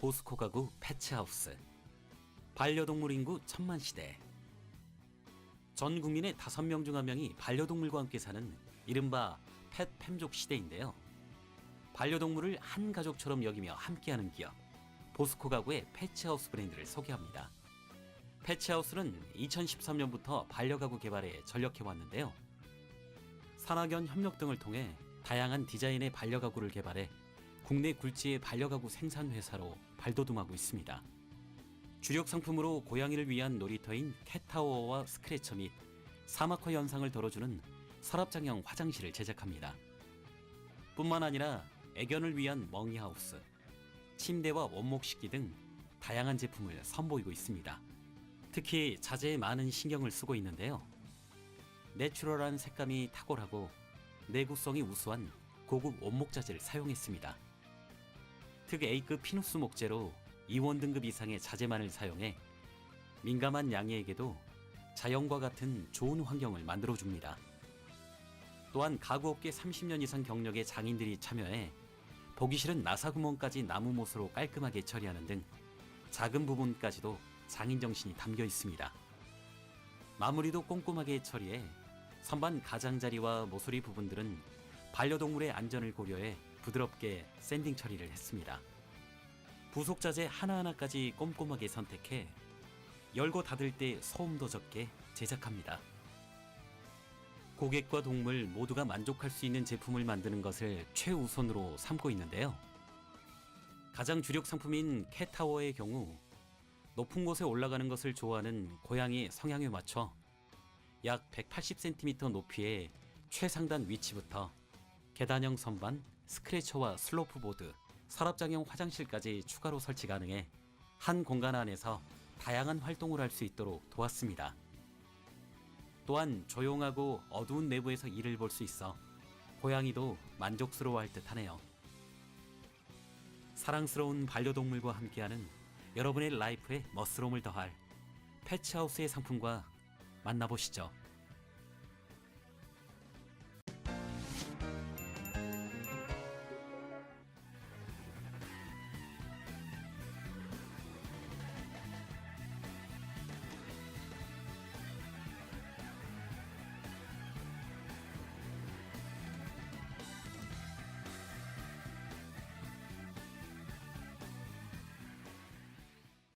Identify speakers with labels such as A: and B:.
A: 보스코 가구 패치하우스 반려동물 인구 천만 시대 전 국민의 다섯 명중한 명이 반려동물과 함께 사는 이른바 펫 팸족 시대인데요. 반려동물을 한 가족처럼 여기며 함께하는 기업 보스코 가구의 패치하우스 브랜드를 소개합니다. 패치하우스는 2013년부터 반려가구 개발에 전력해 왔는데요. 산학연 협력 등을 통해 다양한 디자인의 반려가구를 개발해 국내 굴지의 반려가구 생산 회사로 발돋움하고 있습니다. 주력 상품으로 고양이를 위한 놀이터인 캣타워와 스크래처 및 사막화 현상을 덜어주는 서랍장형 화장실을 제작합니다. 뿐만 아니라 애견을 위한 멍이하우스, 침대와 원목 식기 등 다양한 제품을 선보이고 있습니다. 특히 자재에 많은 신경을 쓰고 있는데요. 내추럴한 색감이 탁월하고 내구성이 우수한 고급 원목 자재를 사용했습니다. 특 A급 피누스 목재로 2원 등급 이상의 자재만을 사용해 민감한 양이에게도 자연과 같은 좋은 환경을 만들어줍니다. 또한 가구업계 30년 이상 경력의 장인들이 참여해 보기 싫은 나사구멍까지 나무 못으로 깔끔하게 처리하는 등 작은 부분까지도 장인 정신이 담겨 있습니다. 마무리도 꼼꼼하게 처리해 선반 가장자리와 모서리 부분들은 반려동물의 안전을 고려해 부드럽게 샌딩 처리를 했습니다. 부속 자재 하나하나까지 꼼꼼하게 선택해 열고 닫을 때 소음도 적게 제작합니다. 고객과 동물 모두가 만족할 수 있는 제품을 만드는 것을 최우선으로 삼고 있는데요. 가장 주력 상품인 캣타워의 경우 높은 곳에 올라가는 것을 좋아하는 고양이 성향에 맞춰 약 180cm 높이의 최상단 위치부터 계단형 선반, 스크래처와 슬로프 보드, 서랍장형 화장실까지 추가로 설치 가능해 한 공간 안에서 다양한 활동을 할 수 있도록 도왔습니다. 또한 조용하고 어두운 내부에서 일을 볼 수 있어 고양이도 만족스러워할 듯 하네요. 사랑스러운 반려동물과 함께하는 여러분의 라이프에 멋스러움을 더할 패치하우스의 상품과 만나보시죠.